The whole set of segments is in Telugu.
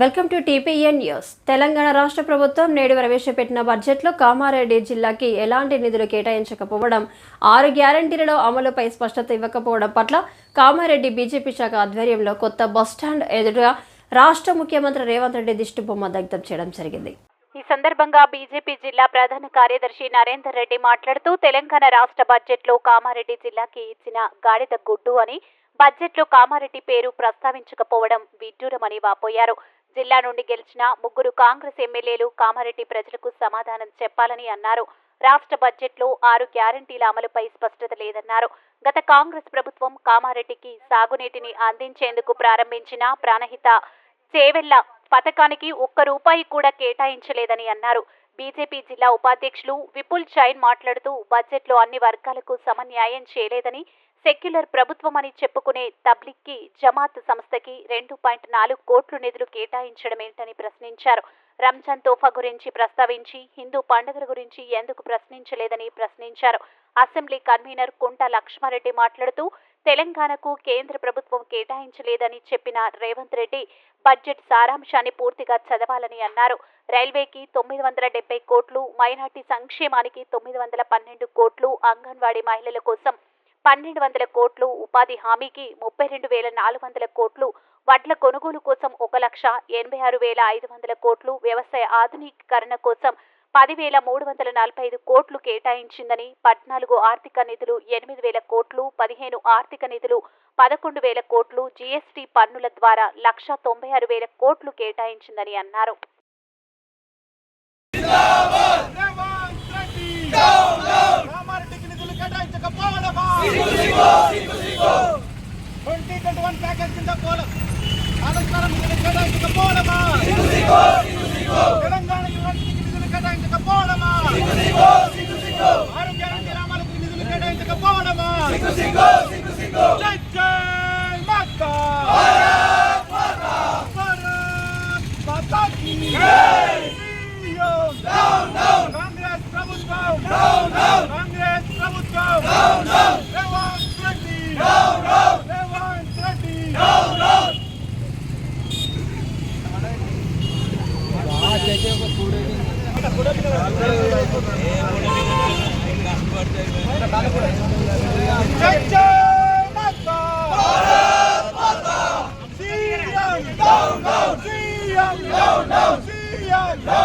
Welcome to TPN news. Telangana రాష్ట్ర ప్రభుత్వం నేడు ప్రవేశపెట్టిన బడ్జెట్లో కామారెడ్డి జిల్లాకి ఎలాంటి నిధులు కేటాయించకపోవడం ఆరు గ్యారంటీలలో అమలుపై స్పష్టత ఇవ్వకపోవడం పట్ల కామారెడ్డి బీజేపీ శాఖ ఆధ్వర్యంలో కొత్త బస్టాండ్ ఎదురుగా రాష్ట్ర ముఖ్యమంత్రి రేవంత్ రెడ్డి దిష్టిబొమ్మ దగ్ధం చేయడం జరిగింది. ఈ సందర్భంగా బీజేపీ జిల్లా ప్రధాన కార్యదర్శి నరేందర్ రెడ్డి మాట్లాడుతూ తెలంగాణ రాష్ట్ర బడ్జెట్లో కామారెడ్డి జిల్లాకి ఇచ్చిన గాడిద గుడ్డు అని బడ్జెట్లో కామారెడ్డి పేరు ప్రస్తావించకపోవడం విడ్డూరమని వాపోయారు. జిల్లా నుండి గెలిచిన ముగ్గురు కాంగ్రెస్ ఎమ్మెల్యేలు కామారెడ్డి ప్రజలకు సమాధానం చెప్పాలని అన్నారు. రాష్ట్ర బడ్జెట్లో ఆరు గ్యారంటీల అమలుపై స్పష్టత లేదన్నారు. గత కాంగ్రెస్ ప్రభుత్వం కామారెడ్డికి సాగునీటిని అందించేందుకు ప్రారంభించిన ప్రాణహిత చేవెళ్ళ పథకానికి ఒక్క రూపాయి కూడా కేటాయించలేదని అన్నారు. బీజేపీ జిల్లా ఉపాధ్యక్షులు విపుల్ జైన్ మాట్లాడుతూ బడ్జెట్లో అన్ని వర్గాలకు సమన్యాయం చేయలేదని సెక్యులర్ ప్రభుత్వమని చెప్పుకునే తబ్లిక్కి జమాత్ సంస్థకి రెండు పాయింట్ నాలుగు కోట్లు నిధులు కేటాయించడమేంటని ప్రశ్నించారు. రంజాన్ తోఫా గురించి ప్రస్తావించి హిందూ పండుగల గురించి ఎందుకు ప్రశ్నించలేదని ప్రశ్నించారు. అసెంబ్లీ కన్వీనర్ కుంట లక్ష్మారెడ్డి మాట్లాడుతూ తెలంగాణకు కేంద్ర ప్రభుత్వం కేటాయించలేదని చెప్పిన రేవంత్ రెడ్డి బడ్జెట్ సారాంశాన్ని పూర్తిగా చదవాలని అన్నారు. రైల్వేకి తొమ్మిది వందల డెబ్బై కోట్లు మైనార్టీ సంక్షేమానికి తొమ్మిది వందల పన్నెండు కోట్లు అంగన్వాడీ మహిళల కోసం పన్నెండు వందల కోట్లు ఉపాధి హామీకి ముప్పై రెండు వేల నాలుగు వందల కోట్లు వడ్ల కొనుగోలు కోసం ఒక లక్ష ఎనభై ఆరు వేల ఐదు వందల కోట్లు వ్యవసాయ ఆధునీకరణ కోసం పదివేల మూడు వందల నలభై ఐదు కోట్లు కేటాయించిందని పద్నాలుగు ఆర్థిక నిధులు ఎనిమిది వేల కోట్లు పదిహేను ఆర్థిక నిధులు పదకొండు వేల కోట్లు జీఎస్టీ పన్నుల ద్వారా లక్ష తొంభై ఆరు వేల కోట్లు కేటాయించిందని అన్నారు రేవంత్ రెడ్డి కామారెడ్డికి నిధులు కేటాయించకపోవడమా ట్వంటీ ట్వంటీ వన్ ప్యాకేజ్ కింద పోలం ఆనంతరం పోలమా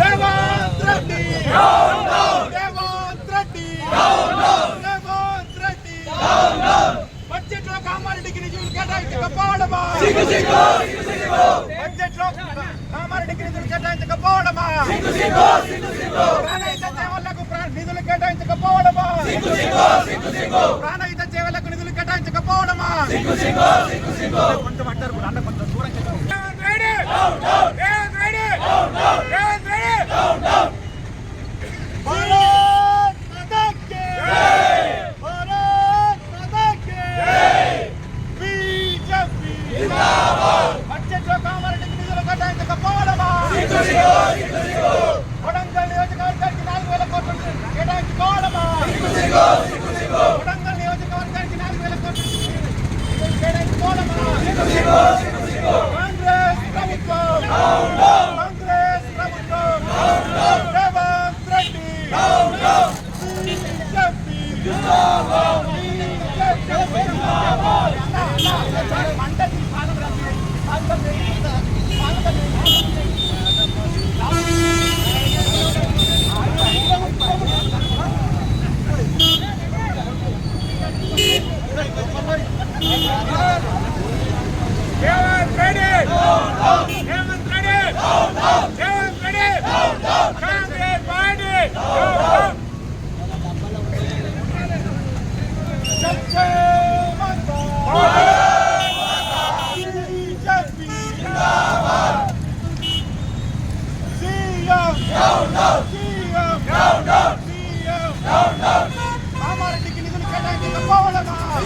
రేవంత్ రెడ్డి రేవంత్ రెడ్డి బడ్జెట్లో కామారెడ్డికి నిధులు కేటాయించకపోవడమా బడ్జెట్లో కామారెడ్డికి నిధులు నిధులు ప్రాణహిత సేవలకు నిధులు కేటాయించకపోవడమా? కొంచెం అంటారు కూడా అన్న కొంచెం దూరం சிக்கோ சிக்கோ